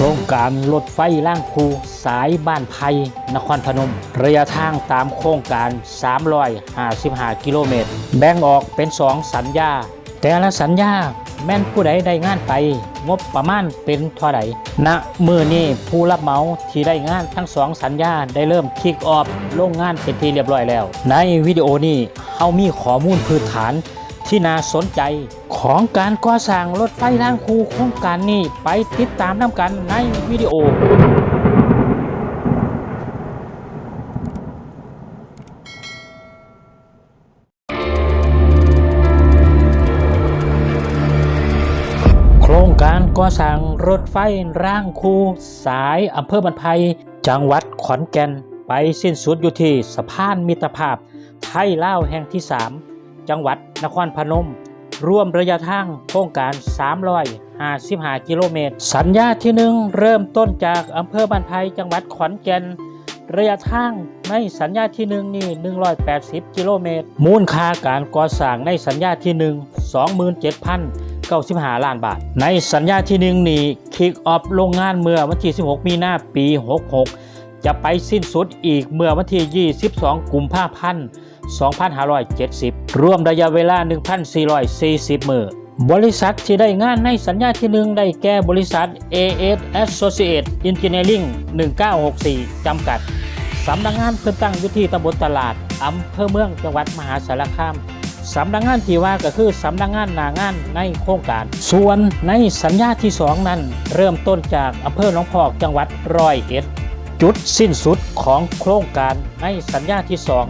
โครงการรถไฟล่างคูสายบ้านไผ่นครพนม ระยะทางตามโครงการ 355 กิโลเมตร แบ่งออกเป็น 2 สัญญา แต่ละสัญญาแม่นผู้ใดได้งานไป งบประมาณเป็นเท่าใดณมือนี้ผู้รับเหมาที่ได้งานทั้งสองสัญญาได้เริ่มคิกออฟลงงานเป็นที่เรียบร้อยแล้ว ในวิดีโอนี้เฮามีข้อมูลพื้นฐาน ที่น่าสนใจของการก่อสร้างรถไฟรางคูโครงการนี้ไปติดตามน้ำกันในวิดีโอโครงการก่อสร้างรถไฟร่างคูสายอำเภอบันไพจังหวัดขอนแก่น ไปสิ้นสุดอยู่ที่สะพานมิตรภาพ ไทยลาวแห่งที่ 3 จังหวัดนครพนม รวมระยะทางโครงการ 355 กิโลเมตร สัญญาที่หนึ่งเริ่มต้นจากอำเภอบันไพจังหวัดขอนแก่นระยะทางในสัญญาที่หนึ่งนี่ 180 กิโลเมตร มูลค่าการก่อสร้างในสัญญาที่หนึ่ง27,000 95 ล้านบาท ในสัญญาที่หนึ่งนี้คิกออฟโรงงานเมื่อวันที่ 16 มีนาปี 66 จะไปสิ้นสุดอีกเมื่อวันที่ 22 กุมภาพันธ์ 2570 รวมระยะเวลา 1,440 มือบริษัทที่ได้งานในสัญญาที่หนึ่งได้แก่บริษัท AS Associate Engineering 1964 จำกัด สำนักงานเพิ่นตั้งอยู่ที่ตำบลตลาด อำเภอเมืองจังหวัดมหาสารคาม สำนักงานที่ว่าก็คือสำนักงานหนางานในโครงการ ส่วนในสัญญาที่สองนั้น เริ่มต้นจากอำเภอหนองพอกจังหวัดร้อยเอ็ด จุดสิ้นสุดของโครงการในสัญญาที่สอง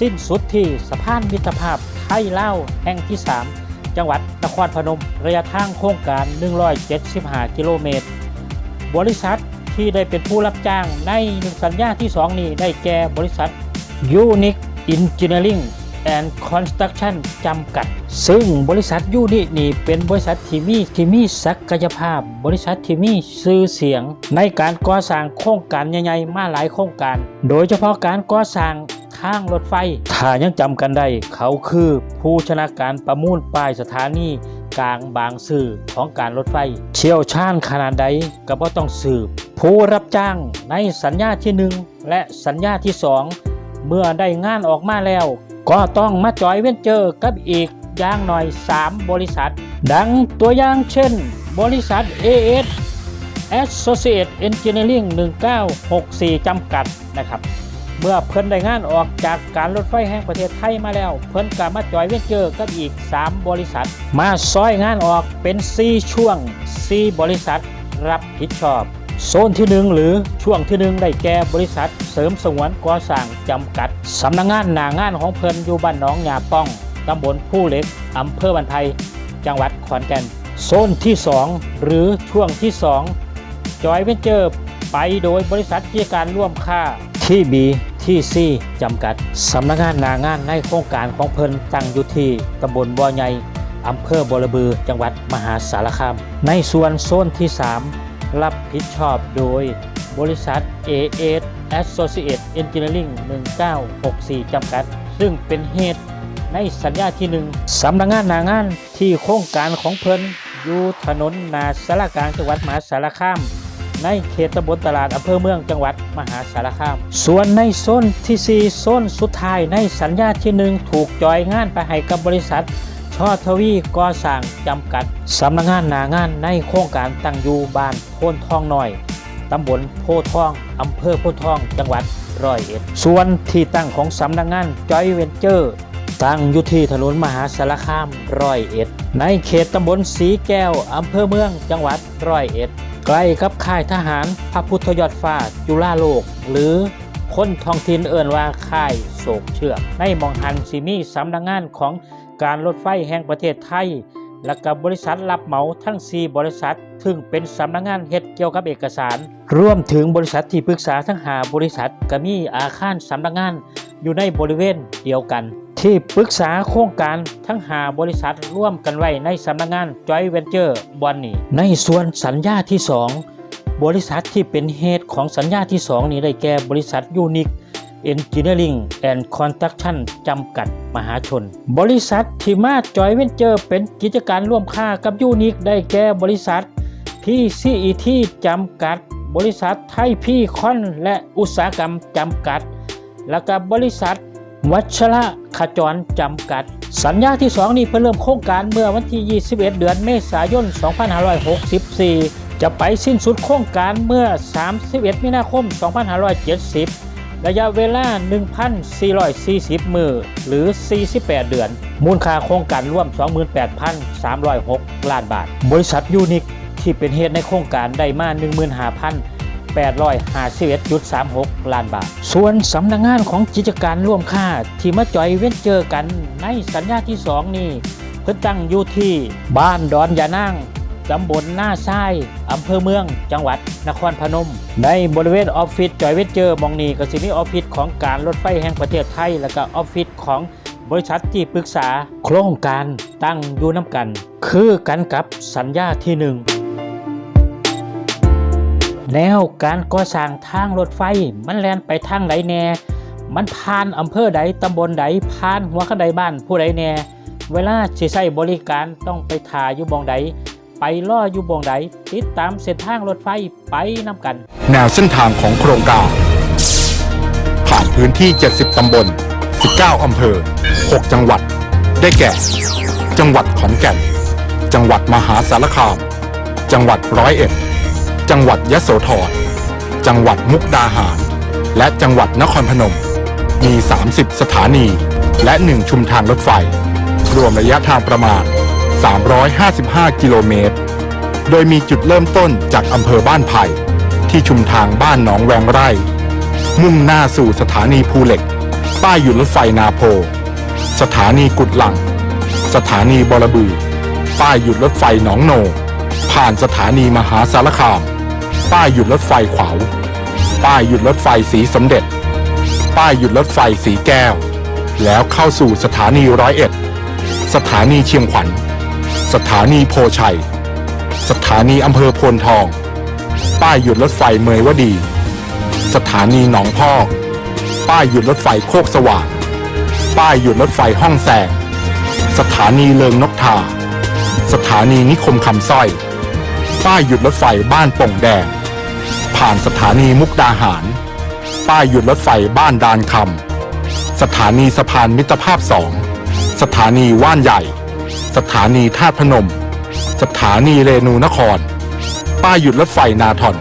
สิ้นสุดที่สะพานมิตรภาพไทยลาแห่งที่ 3 จังหวัดนครพนมระยะทางโครงการ 175 กิโลเมตร บริษัทที่ได้เป็นผู้รับจ้างในสัญญาที่ 2 นี้ได้แก่บริษัท Unique Engineering and Construction จำกัด ซึ่งบริษัทยูนินี่เป็นบริษัทที่มีที่มีศักยภาพ บริษัทที่มีชื่อเสียง ในการก่อสร้างโครงการใหญ่ๆมาหลายโครงการ โดยเฉพาะการก่อสร้างทางรถไฟ ถ้ายังจำกันได้ เขาคือผู้ชนะการประมูลป้ายสถานีกลางบางซื่อของการรถไฟ เชี่ยวชาญขนาดใดก็บ่ต้องสืบ ผู้รับจ้างในสัญญาที่ 1 และสัญญาที่ 2 เมื่อได้งานออกมาแล้ว ก็ต้องมาจอยเว้นเจอกับอีกอย่างหน่อย 3 บริษัท ดังตัวอย่างเช่น บริษัท AS Associate Engineering 1964 จำกัดนะครับเมื่อเพิ่นได้งานออกจากการรถไฟแห่งประเทศไทยมาแล้ว เพิ่นก็มาจอยเวนเจอร์กับอีก 3 บริษัท มาซอยงานออกเป็น 4 ช่วง 4 บริษัทรับผิดชอบ โซนที่ 1 หรือช่วงที่ 1 ได้แก่บริษัท เสริมสงวนก่อสร้างจำกัด สำนักงงานหนางานของเพิ่นอยู่บ้านหนองยาป้องตำบลผู้เล็กอำเภอบันไพจังหวัดขอนแก่น โซนที่ 2 หรือช่วงที่ 2 จอยเวนเจอร์ไปโดยบริษัทกิจการร่วมค่าที่บีที่ซีจำกัด สำนักงานหนางานในโครงการของเพิ่นตั้งอยู่ที่ตำบลบ่อใหญ่อำเภอบรบือ จังหวัดมหาสารคาม ในส่วนโซนที่ 3 รับผิดชอบโดยบริษัท A8 Associate Engineering 1964 จำกัด ซึ่งเป็นเหตุในสัญญาที่หนึ่งสำนักงานหนางานที่โครงการของเพิ่นอยู่ถนนนาสารกลางจังหวัดมหาสารคาม ในเขตตำบลตลาดอำเภอเมืองจังหวัดมหาสารคาม ส่วนในโซนที่ 4 โซนสุดท้ายในสัญญาที่หนึ่งถูกจอยงานไปให้กับบริษัท ชอทวีก่อสร้างจำกัด สำนักงานหนางานในโครงการตั้งอยู่บ้านโพนทองน้อย ตำบลโพทอง อำเภอโพทอง จังหวัดร้อยเอ็ด ส่วนที่ตั้งของสำนักงานจอยเวนเจอร์ ตั้งอยู่ที่ถนนมหาสารคามร้อยเอ็ด ในเขตตำบลสีแก้ว อำเภอเมือง จังหวัดร้อยเอ็ด ใกล้กับค่ายทหารพระพุทธยอดฟ้าจุฬาโลก หรือคนท้องถิ่นเอิ่นว่าค่ายโศกเชือกในมองหันซีมีสำนักงานของ การรถไฟแห่งประเทศไทย และกับบริษัทรับเหมาทั้ง 4 บริษัทซึ่งเป็นสำนักงานเฮ็ดเกี่ยวกับเอกสาร รวมถึงบริษัทที่ปรึกษาทั้งหาบริษัทก็มีอาคารสำนักงานอยู่ในบริเวณเดียวกัน ที่ปรึกษาโครงการทั้งหาบริษัทร่วมกันไว้ในสำนักงาน Joint Venture บอนนี่ในส่วนสัญญาที่ 2 บริษัทที่เป็นเหตุของสัญญาที่ 2 นี้ได้แก่บริษัทยูนิค Engineering and Construction จำกัดมหาชน บริษัทที่มาจอยเวนเจอร์เป็นกิจการร่วมค่ากับยูนิคได้แก่บริษัท PCET จำกัด บริษัทไทยพีคอนและอุตสาหกรรมจำกัด แล้วก็บริษัท วัชระขจรจำกัด สัญญาที่ 2 นี้เพิ่งเริ่มโครงการเมื่อวันที่ 21 เดือนเมษายน 2564 จะไปสิ้นสุดโครงการเมื่อ 31 มีนาคม 2570 ระยะเวลา 1,440 มือหรือ 48 เดือน มูลค่าโครงการร่วม 28,306 ล้านบาท บริษัทยูนิคที่เป็นเหตุในโครงการได้มา 15,000 851.36 ล้านบาท ส่วนสำนักงงานของกิจการร่วมค่าที่มาจอยเว้นเจอกันในสัญญาที่ 2 นี้เพิ่นตั้งอยู่ที่บ้านดอนยานั่งตำบลหน้าทราย อำเภอเมือง จังหวัดนครพนม ในบริเวณออฟฟิศจอยเวนเจอร์มองนีก็สิมีออฟฟิศของการรถไฟแห่งประเทศไทย และก็ออฟฟิศของบริษัทที่ปรึกษาโครงการตั้งอยู่น้ำกัน คือกันกับสัญญาที่หนึ่งแนวการก่อสร้างทางรถไฟมันแล่นไปทางใดแน่ มันผ่านอำเภอใดตำบลใดผ่านหัวขนใดบ้านผู้ใดแน่ เวลาสิใช้บริการต้องไปถ่ายอยู่บองใด ไปล่ออยู่บองใดติดตามเส้นทางรถไฟไปนำกัน แนวเส้นทางของโครงการ ผ่านพื้นที่ 70 ตำบล 19 อำเภอ 6 จังหวัด ได้แก่ จังหวัดขอนแก่น จังหวัดมหาสารคาม จังหวัดร้อยเอ็ด จังหวัดยะโสธร จังหวัดมุกดาหาร และจังหวัดนครพนม มี 30 สถานี และ 1 ชุมทางรถไฟ รวมระยะทางประมาณ 355 กิโลเมตร โดยมีจุดเริ่มต้นจากอำเภอบ้านไผ่ ที่ชุมทางบ้านหนองแวงไร่ มุ่งหน้าสู่สถานีภูเหล็ก ป้ายหยุดรถไฟนาโพ สถานีกุดหลัง สถานีบอระบือ ป้ายหยุดรถไฟหนองโน ผ่านสถานีมหาสารคาม ป้ายหยุดรถไฟขวาว ป้ายหยุดรถไฟสีสมเด็จ ป้ายหยุดรถไฟสีแก้ว แล้วเข้าสู่สถานีร้อยเอ็ดสถานีเชียงขวัญ สถานีโพชัย สถานีอำเภอโพนทอง ป้ายหยุดรถไฟเมยวดี สถานีหนองพอกป้ายหยุดรถไฟโคกสว่าง ป้ายหยุดรถไฟห้องแสง สถานีเลิงนกทา สถานีนิคมคำสร้อย ป้ายหยุดรถไฟบ้านโป่งแดง ผ่านสถานีมุกดาหาร ป้ายหยุดรถไฟบ้านดานคำ สถานีสะพานมิตรภาพสอง สถานีว่านใหญ่ สถานีท่าตุพนม สถานีเรนูนคร ป้ายหยุดรถไฟนาทอน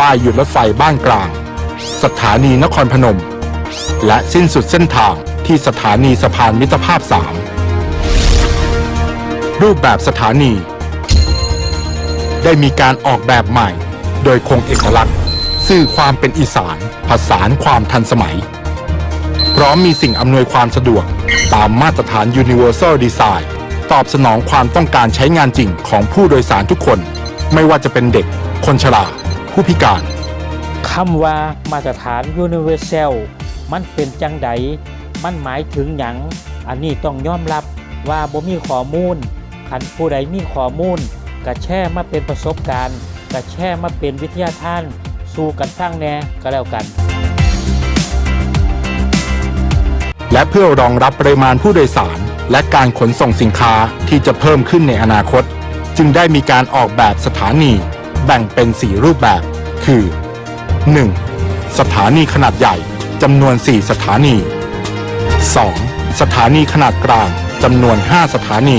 ป้ายหยุดรถไฟบ้านกลาง สถานีนครพนม และสิ้นสุดเส้นทางที่สถานีสะพานมิตรภาพ 3 รูปแบบสถานี ได้มีการออกแบบใหม่ โดยคงเอกลักษณ์ สื่อความเป็นอีสานผสานความทันสมัย พร้อมมีสิ่งอำนวยความสะดวกตามมาตรฐาน Universal Design ตอบสนองความต้องการใช้งานจริงของผู้โดยสารทุกคน ไม่ว่าจะเป็นเด็ก คนชราผู้พิการคำว่ามาตรฐาน Universal มันเป็นจังใดมันหมายถึงหยังอันนี้ต้องยอมรับว่าบ่มีข้อมูลคันผู้ใดมีข้อมูลก็แช่มาเป็นประสบการณ์ก็แช่มาเป็นวิทยาทาน สู่กันฟังแหน่ก็แล้วกัน และเพื่อรองรับปริมาณผู้โดยสาร และการขนส่งสินค้าที่จะเพิ่มขึ้นในอนาคต จึงได้มีการออกแบบสถานี แบ่งเป็น 4 รูปแบบ คือ 1. สถานีขนาดใหญ่จำนวน 4 สถานี 2. สถานีขนาดกลางจำนวน 5 สถานี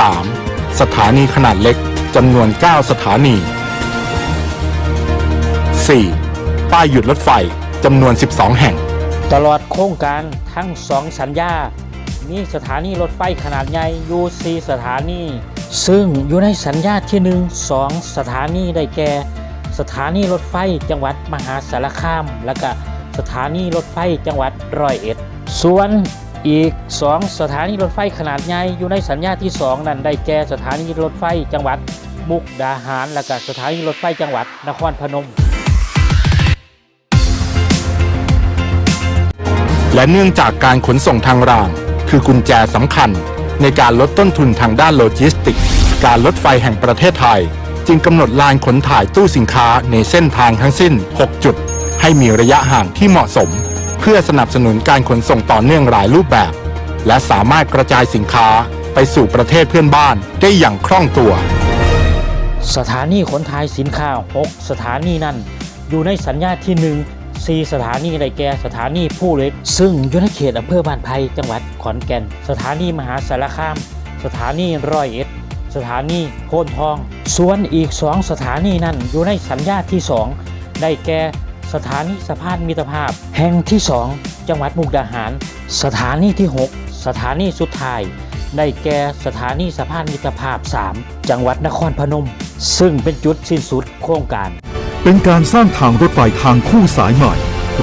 3. สถานีขนาดเล็กจำนวน 9 สถานี 4. ป้ายหยุดรถไฟจำนวน 12 แห่ง ตลอดโครงการทั้ง2สัญญา มีสถานีรถไฟขนาดใหญ่อยู่ 4 สถานี ซึ่งอยู่ในสัญญาที่ 1 2 สถานีได้แก่ สถานีรถไฟจังหวัดมหาสารคาม และก็สถานีรถไฟจังหวัดร้อยเอ็ด ส่วนอีก 2 สถานีรถไฟขนาดใหญ่อยู่ในสัญญาที่ 2 นั้นได้แก่สถานีรถไฟจังหวัดมุกดาหาร และก็สถานีรถไฟจังหวัดนครพนม และเนื่องจากการขนส่งทางราง คือกุญแจสำคัญ ในการลดต้นทุนทางด้านโลจิสติกส์การรถไฟแห่งประเทศไทย จึงกำหนดลานขนถ่ายตู้สินค้าในเส้นทางทั้งสิ้น 6 จุด ให้มีระยะห่างที่เหมาะสม เพื่อสนับสนุนการขนส่งต่อเนื่องหลายรูปแบบ และสามารถกระจายสินค้าไปสู่ประเทศเพื่อนบ้านได้อย่างคล่องตัว สถานีขนถ่ายสินค้า 6 สถานีนั้น อยู่ในสัญญาที่1 4สถานีได้แก่สถานีผู้เล็ก ซึ่งอยู่ในเขตอำเภอบ้านไผ่จังหวัดขอนแก่น สถานีมหาสารคาม สถานีร้อยเอ็ด สถานีโพนทอง ส่วนอีก2สถานีนั้นอยู่ในสัญญาที่2ได้แก่สถานีสะพานมิตรภาพ แห่งที่2จังหวัดมุกดาหาร สถานีที่ 6 สถานีสุดท้ายได้แก่สถานีสะพานมิตรภาพ 3 จังหวัดนครพนม ซึ่งเป็นจุดสิ้นสุดโครงการ เป็นการสร้างทางรถไฟทางคู่สายใหม่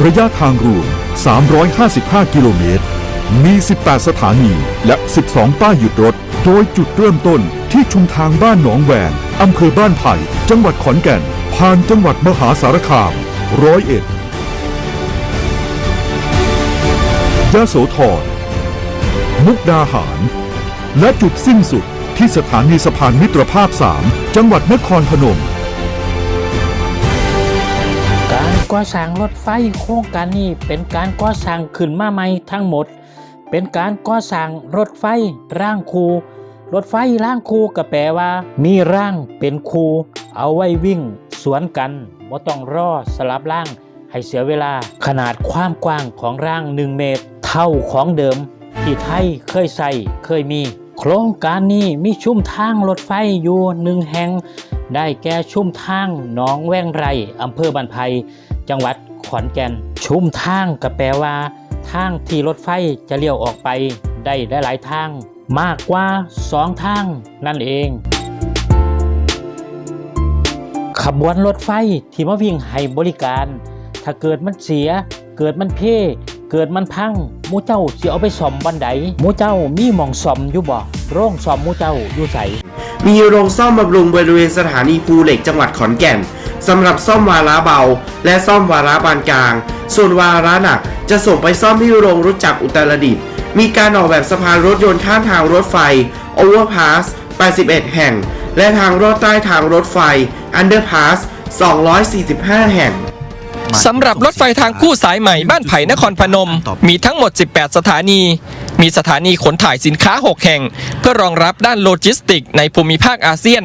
ระยะทางรวม 355 กิโลเมตร มี 18 สถานีและ 12 ป้ายหยุดรถ โดยจุดเริ่มต้นที่ชุมทางบ้านหนองแหวงอำเภอบ้านไผ่ จังหวัดขอนแก่น ผ่านจังหวัดมหาสารคามร้อยเอ็ดยะโสธร มุกดาหาร และจุดสิ้นสุดที่สถานีสะพานมิตรภาพ 3 จังหวัดนครพนม ก่อสร้างรถไฟโครงการนี้เป็นการก่อสร้างขึ้นมาใหม่ทั้งหมด เป็นการก่อสร้างรถไฟร่างคู รถไฟร่างคูก็แปลว่า มีร่างเป็นคู เอาไว้วิ่ง สวนกันบ่าต้องรอสลับร่าง ให้เสียเวลาขนาดความกว้างของร่าง 1 เมตร เท่าของเดิม ที่ไทยเคยใส่เคยมี โครงการนี้มีชุ่มทางรถไฟอยู่หนึ่งแห่ง ได้แก่ชุ่มทางหนองแว่งไรอำเภอบันไพจังหวัดขอนแก่น ชุ่มทางก็แปลว่า ทางที่รถไฟจะเลี้ยวออกไปได้หลายทาง มากกว่าสองทางนั่นเอง ขบวนรถไฟที่มาวิ่งให้บริการ ถ้าเกิดมันเสีย เกิดมันเพ่เกิดมันพังมูเจ้าสิเอาไปซ่อมบันไดมูเจ้ามีหมองซ่อมอยู่บ่โรงซ่อมมูเจ้าอยู่ไส มีโรงซ่อมบำรุงบริเวณสถานีภูเหล็กจังหวัดขอนแก่นสำหรับซ่อมวาระเบา และซ่อมวาระปานกลาง ส่วนวาระหนักจะส่งไปซ่อมที่โรงรถจักรอุตรดิตถ์มีการออกแบบสะพานรถยนต์ข้ามทางรถไฟ Overpass 81 แห่ง และทางรอดใต้ทางรถไฟ Underpass 245 แห่งสำหรับรถไฟทางคู่สายใหม่บ้านไผ่นครพนม มีทั้งหมด 18 สถานี มีสถานีขนถ่ายสินค้า 6 แห่ง เพื่อรองรับด้านโลจิสติก ในภูมิภาคอาเซียน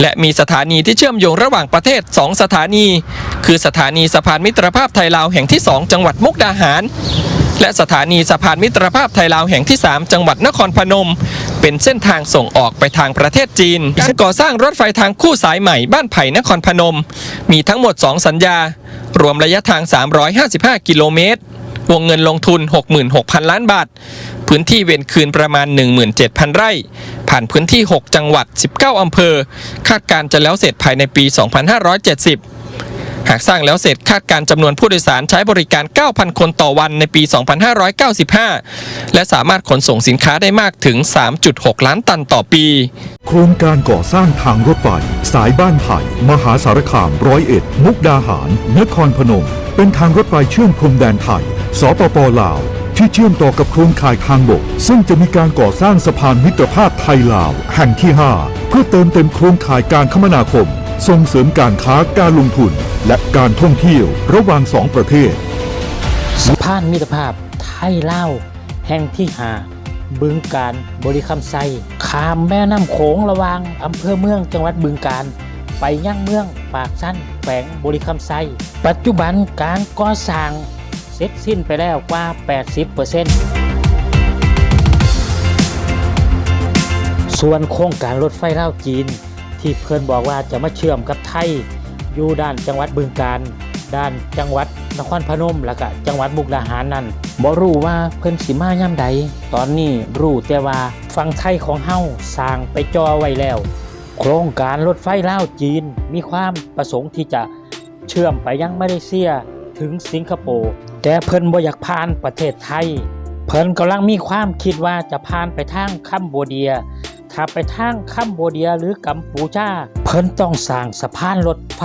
และมีสถานีที่เชื่อมโยงระหว่างประเทศ 2 สถานี คือสถานีสะพานมิตรภาพไทยลาวแห่งที่ 2 จังหวัดมุกดาหาร และสถานีสะพานมิตรภาพไทยลาวแห่งที่ 3 จังหวัดนครพนม เป็นเส้นทางส่งออกไปทางประเทศจีน การก่อสร้างรถไฟทางคู่สายใหม่บ้านไผ่นครพนม มีทั้งหมด 2 สัญญา รวมระยะทาง 355 กิโลเมตร วงเงินลงทุน 66,000 ล้านบาท พื้นที่เวนคืนประมาณ 17,000 ไร่ ผ่านพื้นที่ 6 จังหวัด 19 อำเภอ คาดการจะแล้วเสร็จภายในปี 2570 หากสร้างแล้วเสร็จคาดการจำนวนผู้โดยสารใช้บริการ 9,000 คนต่อวันในปี 2595 และสามารถขนส่งสินค้าได้มากถึง 3.6 ล้านตันต่อปี โครงการก่อสร้างทางรถไฟสายบ้านไผ่มหาสารคามร้อยเอ็ด มุกดาหาร นครพนม เป็นทางรถไฟเชื่อมพรมแดนไทย สปปลาว ที่เชื่อมต่อกับโครงข่ายทางบก ซึ่งจะมีการก่อสร้างสะพานมิตรภาพไทยลาว แห่งที่ 5 เพื่อเติมเต็มโครงข่ายการคมนาคม ส่งเสริมการค้าการลงทุน และการท่องเที่ยวระหว่างสองประเทศ สะพานมิตรภาพไทยลาวแห่งที่หาบึงการบริคำไซข้ามแม่น้ำโขงระวางอำเภอเมืองจังหวัดบึงการ ไปยังเมืองปากสั้นแขวงบริคำไซปัจจุบันการก่อสร้าง เสร็จสิ้นไปแล้วกว่า 80%ส่วนโครงการรถไฟเล่าจีน ที่เพื่อนบอกว่าจะมาเชื่อมกับไทย อยู่ด้านจังหวัดบึงการด้านจังหวัดนครพนมแล้วก็จังหวัดมุกดาหารนั่นบ่รู้ว่าเพิ่นสิมาย่ำใด ตอนนี้รู้แต่ว่าฝั่งไทยของเฮาสร้างไปจอไว้แล้ว โครงการรถไฟเลาจีนมีความประสงค์ที่จะเชื่อมไปยังมาเลเซีย ถึงสิงคโปร์แต่เพิ่นบ่อยากผ่านประเทศไทย เพิ่นกำลังมีความคิดว่าจะผ่านไปทางคัมโบเดีย ถ้าไปทางคัมโบเดียหรือกัมพูชาเพิ่นต้องสร้างสะพานรถไฟ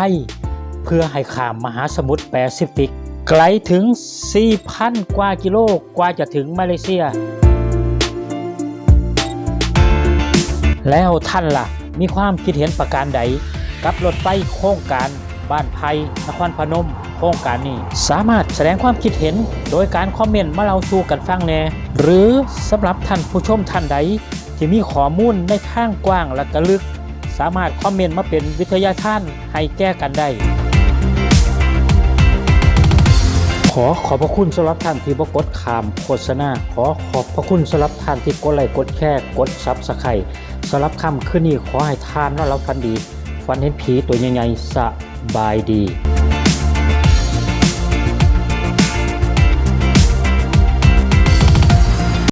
เพื่อให้ข้ามมหาสมุทรแปซิฟิก ไกลถึง 4,000 กว่ากิโลกว่าจะถึงมาเลเซีย แล้วท่านล่ะ มีความคิดเห็นประการใด กับรถไฟโครงการบ้านไผ่นครพนม โครงการนี้ สามารถแสดงความคิดเห็น โดยการคอมเมนต์มาเราสู่กันฟังแน่หรือสำหรับท่านผู้ชมท่านใด ที่มีข้อมูลในทางกว้างและก็ลึก สามารถคอมเมนต์มาเป็นวิทยาทานให้แก้กันได้ขอขอบพระคุณสำหรับท่านที่บกดขามโฆษณาขอขอบพระคุณสำหรับท่านที่กดไลค์กดแชร์กดซับสไครต์สำหรับคำคืนนี้ขอให้ทานว่าเราฟันดีฟันเห็นผีตัวใหญ่ๆสบายดี